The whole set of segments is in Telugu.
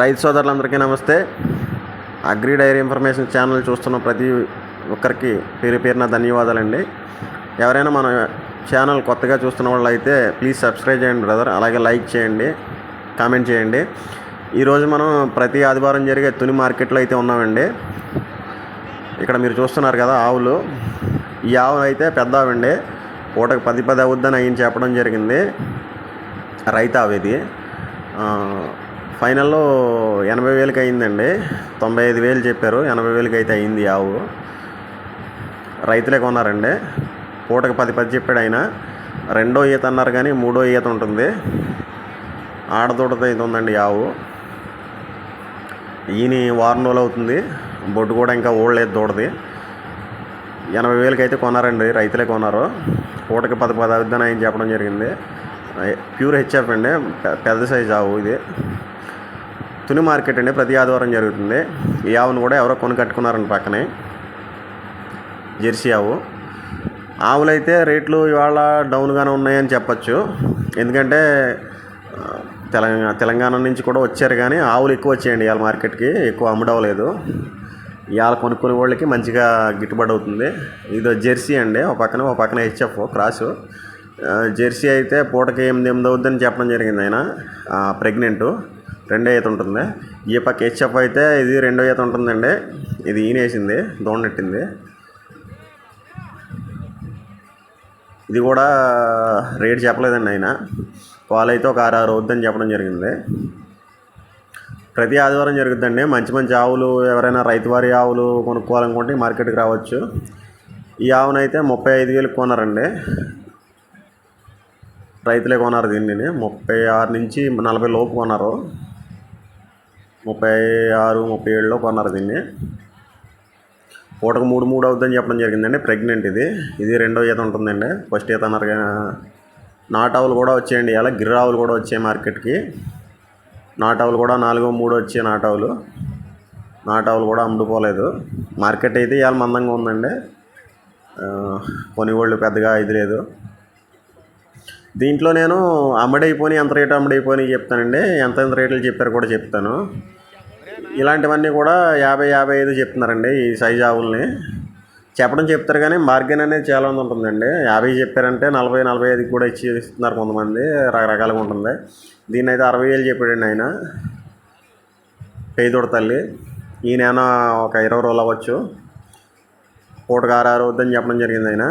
రైతు సోదరులందరికీ నమస్తే. అగ్రి డైరీ ఇన్ఫర్మేషన్ ఛానల్ చూస్తున్న ప్రతి ఒక్కరికి పేరు పేరున ధన్యవాదాలండి. ఎవరైనా మన ఛానల్ కొత్తగా చూస్తున్న వాళ్ళు అయితే ప్లీజ్ సబ్స్క్రైబ్ చేయండి బ్రదర్ అలాగే లైక్ చేయండి కామెంట్ చేయండి. ఈరోజు మనం ప్రతి ఆదివారం జరిగే తుని మార్కెట్లో అయితే ఉన్నామండి. ఇక్కడ మీరు చూస్తున్నారు కదా ఆవులు. ఈ ఆవులు అయితే పెద్ద ఆవండి పూటకు పది పది అవుద్దని ఆయన చెప్పడం జరిగింది. రైతు ఇది. ఫైనల్లో ఎనభై వేలకి అయిందండి. తొంభై ఐదు వేలు చెప్పారు. ఎనభై వేలకి అయితే అయింది ఈ ఆవు. రైతులే కొన్నారండి. పూటకు పది పది చెప్పాడు ఆయన. రెండో ఈత అన్నారు కానీ మూడో ఈత ఉంటుంది. ఆడదూడతో ఇది ఉందండి ఆవు. ఈయన వారం రోజులు అవుతుంది. బొడ్డు కూడా ఇంకా ఓడలేదు దూడది. ఎనభై వేలకి అయితే కొన్నారండి. రైతులే కొన్నారు. పూటకి పది పది అవుద్దని ఆయన చెప్పడం జరిగింది. ప్యూర్ హెచ్ఎఫ్ అండి. పెద్ద సైజ్ ఆవు ఇది. తుని మార్కెట్ అండి ప్రతి ఆదివారం జరుగుతుంది. ఈ ఆవును కూడా ఎవరో కొని కట్టుకున్నారండి పక్కనే. జెర్సీ ఆవు. ఆవులైతే రేట్లు ఇవాళ డౌన్గానే ఉన్నాయని చెప్పచ్చు. ఎందుకంటే తెలంగాణ తెలంగాణ నుంచి కూడా వచ్చారు కానీ ఆవులు ఎక్కువ వచ్చాయండి ఇవాళ మార్కెట్కి. ఎక్కువ అమ్ముడవలేదు ఇవాళ కొనుక్కునే వాళ్ళకి మంచిగా గిట్టుబాటు అవుతుంది. ఇది జెర్సీ అండి ఒక పక్కన ఒక పక్కన హెచ్ఎఫ్ క్రాసు. జెర్సీ అయితే పూటకి ఎనిమిది ఎనిమిది అవుద్దని చెప్పడం జరిగింది ఆయన ప్రెగ్నెంటు. రెండో ఈత ఉంటుంది ఈ పక్క హెచ్ఎఫ్ అయితే ఇది రెండో ఈత ఉంటుందండి. ఇది ఈనేసింది దోణెట్టింది ఇది కూడా రేట్ చెప్పలేదండి ఆయన. వాళ్ళైతే ఒక ఆరు ఆరు వద్దని చెప్పడం జరిగింది. ప్రతి ఆదివారం జరుగుతుందండి మంచి మంచి ఆవులు ఎవరైనా రైతువారి ఆవులు కొనుక్కోవాలనుకుంటే మార్కెట్కి రావచ్చు. ఈ ఆవునైతే ముప్పై ఐదు వేలకు కొన్నారండి. రైతులే కొన్నారు దీన్ని. ముప్పై ఆరు నుంచి నలభై లోపు కొన్నారు. ముప్పై ఆరు ముప్పై ఏడులో కొన్నారు దీన్ని. పూటకు మూడు మూడు అవుతుందని చెప్పడం జరిగిందండి. ప్రెగ్నెంట్ ఇది. ఇది రెండో ఈత ఉంటుందండి. ఫస్ట్ ఈత అన్నారు నాటావులు కూడా వచ్చాయండి. ఇలా గిర్రావులు కూడా వచ్చాయి మార్కెట్కి. నాటావులు కూడా నాలుగో మూడు వచ్చాయి నాటావులు. నాటావులు కూడా అమ్ముడుపోలేదు. మార్కెట్ అయితే ఇవాళ మందంగా ఉందండి. కొనుగోళ్ళు పెద్దగా ఇది లేదు. దీంట్లో నేను అమ్మడైపోయి ఎంత రేటు అమ్మడైపోయి చెప్తానండి. ఎంత ఎంత రేట్లు చెప్పారు కూడా చెప్తాను. ఇలాంటివన్నీ కూడా యాభై యాభై ఐదు చెప్తున్నారండి ఈ సైజ్ ఆవుల్ని. చెప్పడం చెప్తారు కానీ మార్గన్ అనేది చాలా మంది ఉంటుందండి. యాభై చెప్పారంటే నలభై నలభై ఐదుకి కూడా ఇచ్చి ఇస్తున్నారు కొంతమంది రకరకాలుగా ఉంటుంది. దీన్ని అయితే అరవై వేలు చెప్పాడండి ఆయన. పేదోడు తల్లి. ఈయన ఒక ఇరవై రోజులు అవ్వచ్చు. పూటకు ఆరు ఆరు వద్దని చెప్పడం జరిగింది ఆయన.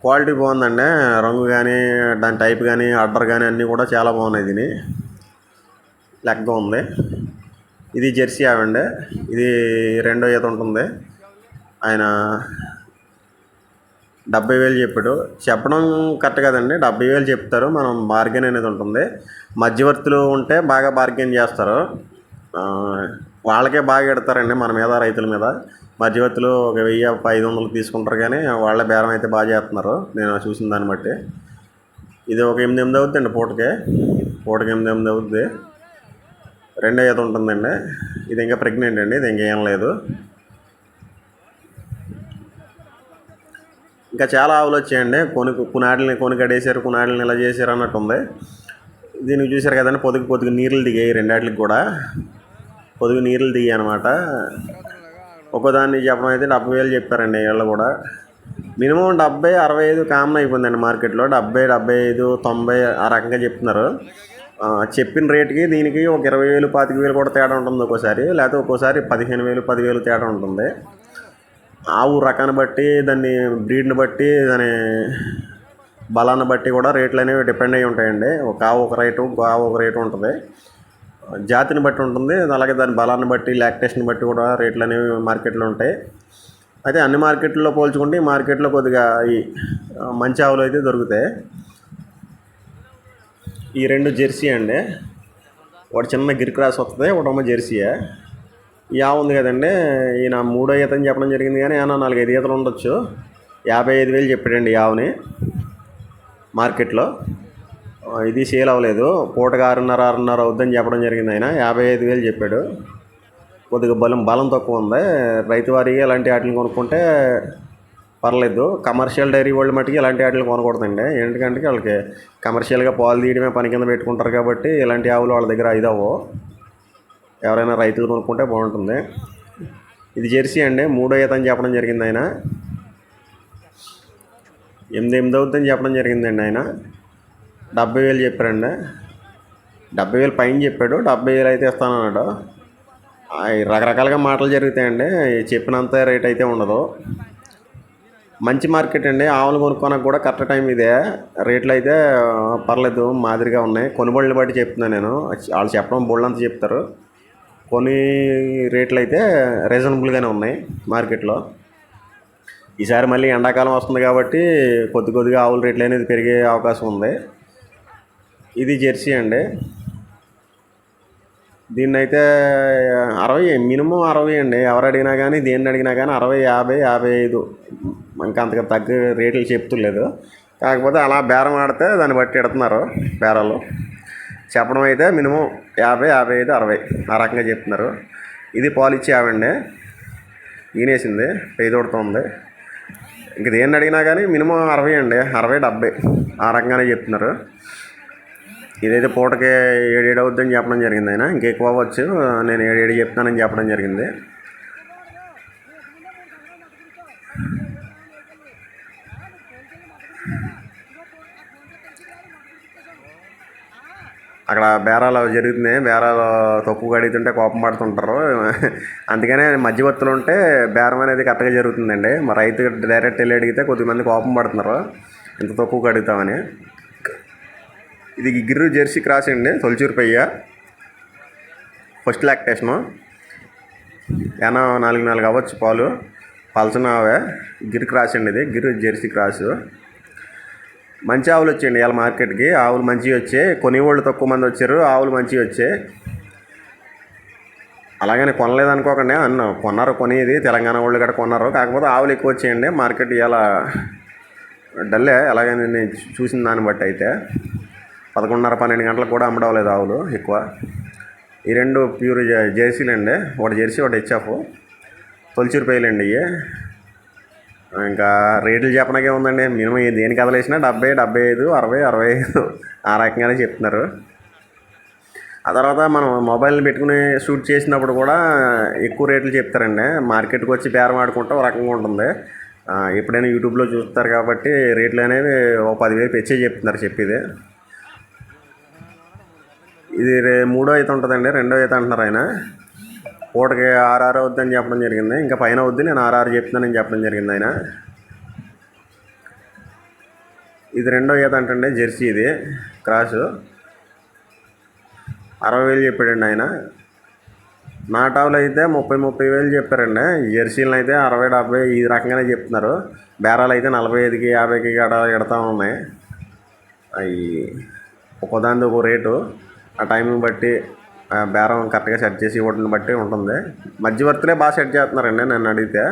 క్వాలిటీ బాగుందండి. రంగు కానీ దాని టైప్ కానీ అడ్డర్ కానీ అన్నీ కూడా చాలా బాగున్నాయి దీని. లెగ్గా ఉంది. ఇది జెర్సీ ఆవండి. ఇది రెండో ఈత ఉంటుంది. ఆయన డెబ్బై వేలు చెప్పాడు. చెప్పడం కరెక్ట్ కదండి. డెబ్బై వేలు చెప్తారు. మనం బార్గెన్ అనేది ఉంటుంది. మధ్యవర్తులు ఉంటే బాగా బార్గెన్ చేస్తారు. వాళ్ళకే బాగా ఎడతారండి మన మీద రైతుల మీద. మధ్యవర్తులు ఒక వెయ్యి ఐదు వందలు తీసుకుంటారు కానీ వాళ్ళే బేరం అయితే బాగా చేస్తున్నారు. నేను చూసిన దాన్ని బట్టి. ఇది ఒక ఎనిమిది ఎనిమిది అవుతుందండి పూటకి. పూటకి ఎనిమిది ఎనిమిది అవుద్ది. రెండో ఏదో ఉంటుందండి. ఇది ఇంకా ప్రెగ్నెంట్ అండి ఇది ఇంకేం లేదు. ఇంకా చాలా ఆవులు వచ్చాయండి. కొను కునాడిని కొను కడేశారు కునాడిని ఇలా చేశారు అన్నట్టు ఉంది దీనికి చూశారు కదండి పొదుగు పొదుగు నీళ్ళు దిగాయి రెండాటికి కూడా. పొదుగు నీళ్ళు దిగాయి అనమాట ఒక్కదాన్ని చెప్పడం అయితే డెబ్బై వేలు చెప్పారండి వీళ్ళు కూడా. మినిమం డెబ్బై అరవై ఐదు కామన్ అయిపోయిందండి మార్కెట్లో. డెబ్బై డెబ్బై ఐదు తొంభై ఆ రకంగా చెప్తున్నారు. చెప్పిన రేటుకి దీనికి ఒక ఇరవై వేలు పాతిక వేలు కూడా తేడా ఉంటుంది ఒక్కోసారి. లేకపోతే ఒక్కోసారి పదిహేను వేలు పదివేలు తేడా ఉంటుంది. ఆవు రకాన్ని బట్టి దాన్ని బ్రీడ్ని బట్టి దాని బలాన్ని బట్టి కూడా రేట్లు అనేవి డిపెండ్ అయి ఉంటాయండి. ఒక ఆవు ఒక రేటు ఒక ఆవు ఒక రేటు ఉంటుంది. జాతిని బట్టి ఉంటుంది. అలాగే దాని బలాన్ని బట్టి లాక్టేషన్ బట్టి కూడా రేట్లు అనేవి మార్కెట్లో ఉంటాయి. అయితే అన్ని మార్కెట్లో పోల్చుకుంటే ఈ మార్కెట్లో కొద్దిగా ఈ మంచి ఆవులు అయితే దొరుకుతాయి. ఈ రెండు జెర్సీ అండి. ఒకటి చిన్న గిర్ క్రాస్ వస్తుంది ఒకటమ్మ జెర్సీయే యా ఆవు ఉంది కదండి ఈయన మూడో ఈత అని చెప్పడం జరిగింది కానీ ఏమన్నా నాలుగైదు ఈతలు ఉండొచ్చు. యాభై ఐదు వేలు చెప్పాడండి యావని మార్కెట్లో. ఇది సేల్ అవ్వలేదు. పూటగా ఆరున్నర ఆరున్నర అవుద్దని చెప్పడం జరిగింది ఆయన. యాభై ఐదు వేలు చెప్పాడు. కొద్దిగా బలం బలం తక్కువ ఉంది. రైతు వారి అలాంటి వాటిని కొనుక్కుంటే పర్లేదు. కమర్షియల్ డైరీ వాళ్ళు మట్టుకు ఇలాంటి వాటిని కొనకూడదండి. ఎందుకంటే వాళ్ళకి కమర్షియల్గా పాలు తీయడమే పని కింద పెట్టుకుంటారు కాబట్టి ఇలాంటి ఆవులు వాళ్ళ దగ్గర ఐదవో ఎవరైనా రైతులు కొనుక్కుంటే బాగుంటుంది. ఇది జెర్సీ అండి. మూడో ఈత అని చెప్పడం జరిగింది ఆయన. ఎనిమిది ఎనిమిది అవుతుందని చెప్పడం జరిగిందండి ఆయన. డెబ్బై వేలు చెప్పారండి. డెబ్బై వేలు పైన చెప్పాడు. డెబ్బై వేలు అయితే ఇస్తానన్నాడు. రకరకాలుగా మాటలు జరుగుతాయండి. చెప్పినంత రేట్ అయితే ఉండదు. మంచి మార్కెట్ అండి. ఆవులు కొనుక్కోనకు కూడా కరెక్ట్ టైం ఇదే. రేట్లు అయితే పర్లేదు మాదిరిగా ఉన్నాయి. కొనుగోళ్ళని బట్టి చెప్తున్నాను నేను. వాళ్ళు చెప్పడం బోళ్ళంతా చెప్తారు. కొన్ని రేట్లు అయితే రీజనబుల్గానే ఉన్నాయి మార్కెట్లో. ఈసారి మళ్ళీ ఎండాకాలం వస్తుంది కాబట్టి కొద్ది కొద్దిగా ఆవుల రేట్లు అనేది పెరిగే అవకాశం ఉంది. ఇది జెర్సీ అండి. దీన్ని అయితే అరవై మినిమం అరవై అండి. ఎవరు అడిగినా కానీ దేన్ని అడిగినా కానీ అరవై యాభై యాభై ఐదు. ఇంకా అంతగా తగ్గ రేట్లు చెప్తులేదు. కాకపోతే అలా బేరం ఆడితే దాన్ని బట్టి ఎడుతున్నారు బేరాలు. చెప్పడం అయితే మినిమం యాభై యాభై ఐదు అరవై ఆ రకంగా చెప్తున్నారు. ఇది పాలు ఇచ్చే ఆవండి ఈనేసింది పెయ్యదొడుతుంది ఇంక దేన్ని అడిగినా కానీ మినిమం అరవై అండి. అరవై డెబ్బై ఆ రకంగానే చెప్తున్నారు. ఇదైతే పూటకి ఏడేడు అవుద్దని చెప్పడం జరిగింది ఆయన. ఇంకెక్కువ అవ్వచ్చు. నేను ఏడేడు చెప్తానని చెప్పడం జరిగింది. అక్కడ బేరాలు జరుగుతున్నాయి. బేరాలు తక్కువ అడుగుతుంటే కోపం పడుతుంటారు. అందుకనే మధ్యవర్తులు ఉంటే బేరం అనేది కరెక్ట్గా జరుగుతుందండి. మరి రైతు డైరెక్ట్ వెళ్ళి అడిగితే కొద్దిమంది కోపం పడుతున్నారు. ఇంత తక్కువగా అడుగుతామని ఇది గిర్రు జెర్సీ క్రాస్ అండి తొలిచూరు పయ్య. ఫస్ట్ లాక్టేషను ఏనా నాలుగు నాలుగు అవ్వచ్చు పాలు. పలసన గిర్ క్రాస్ అండి ఇది గిర్ జెర్సీ క్రాసు. మంచి ఆవులు వచ్చాయండి ఇవాళ మార్కెట్కి. ఆవులు మంచివి వచ్చాయి. కొనేవాళ్ళు తక్కువ మంది వచ్చారు. ఆవులు మంచివి వచ్చాయి. అలాగని కొనలేదు అనుకోకండి. అన్న కొన్నారు కొనేది. తెలంగాణ వాళ్ళు కూడా కొన్నారు. కాకపోతే ఆవులు ఎక్కువ వచ్చాయండి. మార్కెట్ ఇవాళ డల్లే. అలాగని నేను చూసిన దాన్ని బట్టి అయితే. పదకొండున్నర పన్నెండు గంటలకు కూడా అమ్మడవలేదు ఆవులు ఎక్కువ. ఈ రెండు ప్యూర్ జెర్సీలండి. జెర్సీలు అండి ఒకటి జెర్సీ ఒకటి హెచ్ఎఫ్. తొలిచూరు రూపాయలండి ఇవి ఇంకా రేట్లు చెప్పడానికే ఉందండి. మినిమం దేనికి కదలేసినా డెబ్బై డెబ్బై ఐదు అరవై అరవై ఐదు ఆ రకంగానే చెప్తున్నారు. ఆ తర్వాత మనం మొబైల్ని పెట్టుకుని షూట్ చేసినప్పుడు కూడా ఎక్కువ రేట్లు చెప్తారండి. మార్కెట్కి వచ్చి బేరం ఆడుకుంటే ఒక రకంగా ఉంటుంది. ఎప్పుడైనా యూట్యూబ్లో చూస్తారు కాబట్టి రేట్లు అనేవి ఓ పదివేలు పెంచే చెప్తున్నారు చెప్పేది. ఇది రే- మూడో అయితే ఉంటుందండి రెండో అయితే అంటున్నారు ఆయన. పూటకి ఆర్ఆర్ అవుద్దని చెప్పడం జరిగింది. ఇంకా పైన అవుద్ది నేను ఆర్ఆర్ చెప్తున్నానని చెప్పడం జరిగింది ఆయన. ఇది రెండో ఈత అంటండి జెర్సీ ఇది క్రాసు. అరవై వేలు చెప్పాడండి ఆయన. నాటావులు అయితే ముప్పై ముప్పై వేలు చెప్పారండి. జెర్సీలను అయితే అరవై డెబ్బై ఈ రకంగానే చెప్తున్నారు. బేరాలు అయితే నలభై ఐదుకి యాభైకి గడ ఎడతా ఉన్నాయి. అవి ఒక్కోదాని ఒక రేటు. ఆ టైంని బట్టి బేరం కరెక్ట్గా సెట్ చేసి ఇవ్వడం బట్టి ఉంటుంది. మధ్యవర్తులే బాగా సెట్ చేస్తున్నారండి నన్ను అడిగితే.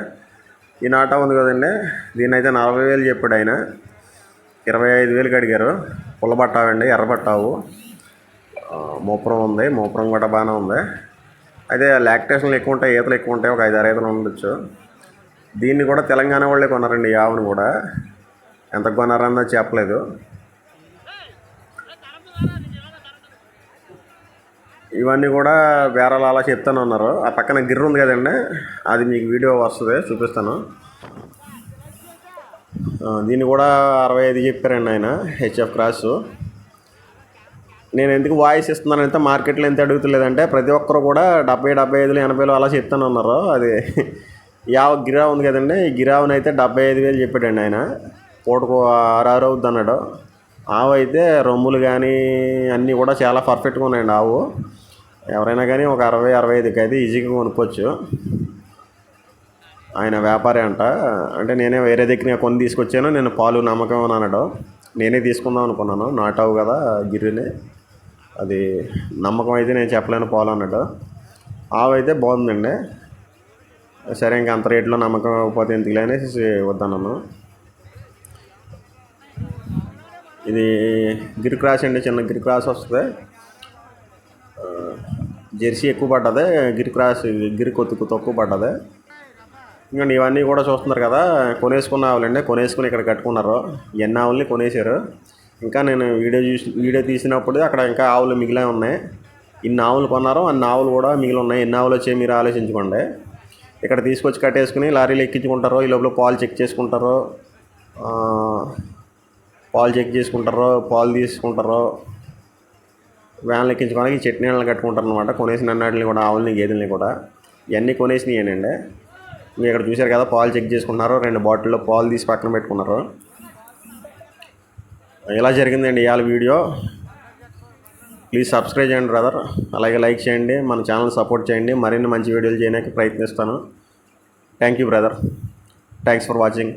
ఈ నాటా ఉంది కదండి దీని అయితే నలభై వేలు చెప్పాడు ఆయన. ఇరవై ఐదు వేలకి అడిగారు పుల్లబట్టావండి ఎర్రబట్టావు. ఆ, మూపురం ఉంది మూపురం కూడా బాగానే ఉంది. అయితే లాక్టేషన్లు ఎక్కువ ఉంటాయి ఈతలు ఎక్కువ ఉంటాయి ఒక ఐదు ఆరు ఈతలు ఉండొచ్చు. దీన్ని కూడా తెలంగాణ వాళ్ళే కొన్నారండి ఈ ఆవును కూడా. ఎంత కొన్నారన్నది చెప్పలేదు. ఇవన్నీ కూడా బేరాలు అలా చెప్తాను ఉన్నారు ఆ పక్కన గిర్ర ఉంది కదండి అది మీకు వీడియో వస్తుంది చూపిస్తాను. దీన్ని కూడా అరవై ఐదు చెప్పారండి ఆయన హెచ్ఎఫ్ క్రాస్. నేను ఎందుకు వాయిస్ ఇస్తున్నానంటే మార్కెట్లో ఎంత అడుగుతలేదంటే ప్రతి ఒక్కరు కూడా డెబ్బై డెబ్బై ఐదులు ఎనభైలు అలా చెప్తాను ఉన్నారు అది యావ గిరా ఉంది కదండి ఈ గిరావుని అయితే డెబ్బై ఐదు వేలు చెప్పాడండి ఆయన. పూటకు ఆరారు అవుద్ది అన్నాడు. ఆవు అయితే రొమ్ములు కానీ అన్నీ కూడా చాలా పర్ఫెక్ట్గా ఉన్నాయండి ఆవు. ఎవరైనా కానీ ఒక అరవై అరవై ఐదుకి అయితే ఈజీగా కొనుక్కోవచ్చు. ఆయన వ్యాపారి అంట. అంటే నేనే వేరే దగ్గర కొని తీసుకొచ్చాను నేను పాలు నమ్మకం అని నేనే తీసుకుందాం అనుకున్నాను. నాటావు కదా గిర్రెని. అది నమ్మకం అయితే నేను చెప్పలేను పాలు అన్నాడు. ఆవు అయితే బాగుందండి. సరే ఇంకా అంత రేట్లో నమ్మకం పోతే ఎందుకులే అనేసి వద్దన్నాను. ఇది గిరి క్రాస్ అండి చిన్న గిరి క్రాస్ వస్తుంది. జెర్సీ ఎక్కువ పడ్డది గిరి క్రాస్ గిరి కొత్తుకు తక్కువ పడ్డది. ఇంకా ఇవన్నీ కూడా చూస్తున్నారు కదా కొనేసుకున్న ఆవులండి కొనేసుకుని ఇక్కడ కట్టుకున్నారు. ఎన్ని ఆవుల్ని కొనేసారు ఇంకా నేను వీడియో చూసి వీడియో తీసినప్పుడు అక్కడ ఇంకా ఆవులు మిగిలే ఉన్నాయి. ఇన్ని ఆవులు కొన్నారో అన్ని ఆవులు కూడా మిగిలి ఉన్నాయి. ఎన్ని ఆవులు వచ్చాయి మీరు ఆలోచించుకోండి. ఇక్కడ తీసుకొచ్చి కట్టేసుకుని లారీలు ఎక్కించుకుంటారు ఈ లోపల పాలు చెక్ చేసుకుంటారో పాలు చెక్ చేసుకుంటారో పాలు తీసుకుంటారో వ్యాన్లు ఎక్కించుకోవడానికి చెట్టు నీళ్ళని కట్టుకుంటారు అనమాట కొనేసిన అన్నిటిని కూడా ఆవులని గేదెల్ని కూడా. ఇవన్నీ కొనేసినాయనండి. మీరు ఇక్కడ చూశారు కదా పాలు చెక్ చేసుకున్నారు రెండు బాటిల్లో పాలు తీసి పక్కన పెట్టుకున్నారు. ఇలా జరిగిందండి ఇవాళ వీడియో? ప్లీజ్ సబ్స్క్రైబ్ చేయండి బ్రదర్. అలాగే లైక్ చేయండి మన ఛానల్ సపోర్ట్ చేయండి. మరిన్ని మంచి వీడియోలు చేయడానికి ప్రయత్నిస్తాను. Thank you brother. Thanks for watching.